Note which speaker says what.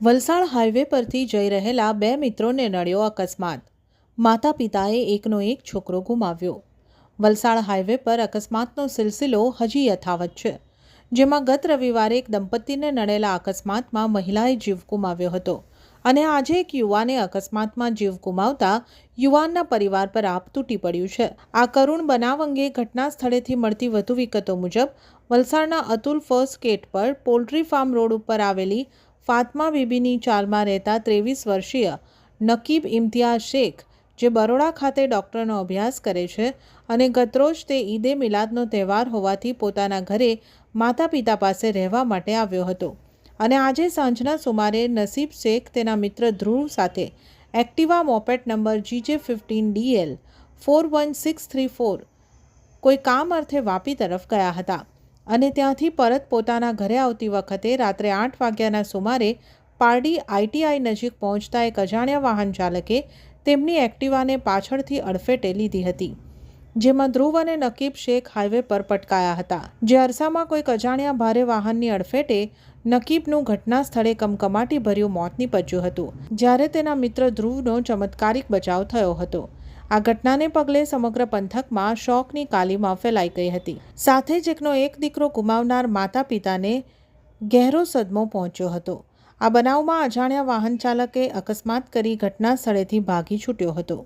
Speaker 1: Valsad highway પરથી જઈ રહેલા બે મિત્રોને નડ્યો અકસ્માત. માતા પિતાએ એકનો એક છોકરો ગુમાવ્યો. વલસાડ હાઈવે પર અકસ્માતનો સિલસિલો હજી યથાવત છે, જેમાં ગત રવિવારે એક દંપતીને નડેલા અકસ્માતમાં મહિલાએ જીવ ગુમાવ્યો હતો અને આજે એક યુવાને અકસ્માતમાં જીવ ગુમાવતા યુવાનના પરિવાર પર આપ તૂટી પડ્યું છે. આ કરુણ બનાવ અંગે ઘટના સ્થળેથી મળતી વધુ વિગતો મુજબ, વલસાડના અતુલ ફર્સ્ટ ગેટ પર પોલ્ટ્રી ફાર્મ રોડ ઉપર આવેલી ફાતમા બીબીની ચાલમાં રહેતા ત્રેવીસ વર્ષીય નકીબ ઇમ્તિયાઝ શેખ, જે બરોડા ખાતે ડૉક્ટરનો અભ્યાસ કરે છે અને ગતરોજ તે ઈદે મિલાદનો તહેવાર હોવાથી પોતાના ઘરે માતા પિતા પાસે રહેવા માટે આવ્યો હતો. અને આજે સાંજના સુમારે નસીબ શેખ તેના મિત્ર ધ્રુવ સાથે Activa moped number GJ fifteen DL four one six three four કોઈ કામ અર્થે વાપી તરફ ગયા હતા. અને ત્યાંથી પરત પોતાના ઘરે આવતી વખતે રાત્રે આઠ વાગ્યાના સુમારે પારડી આઈટીઆઈ નજીક પહોંચતા એક અજાણ્યા વાહન ચાલકે તેમની એક્ટિવાને પાછળથી અડફેટે લીધી હતી, જેમાં ધ્રુવ અને નકીબ શેખ હાઈવે પર પટકાયા હતા. જે અરસામાં કોઈક અજાણ્યા ભારે વાહનની અડફેટે નકીબનું ઘટના સ્થળે કમકમાટી ભર્યું મોત નીપજ્યું હતું, જ્યારે તેના મિત્ર ધ્રુવનો ચમત્કારિક બચાવ થયો હતો. આ ઘટનાને પગલે સમગ્ર પંથકમાં શોકની કાલીમાં ફેલાઈ ગઈ હતી. સાથે જ એકનો એક દીકરો ગુમાવનાર માતા પિતાને ગહેરો સદમો પહોંચ્યો હતો. આ બનાવમાં અજાણ્યા વાહન ચાલકે અકસ્માત કરી ઘટના સ્થળેથી ભાગી છૂટ્યો હતો.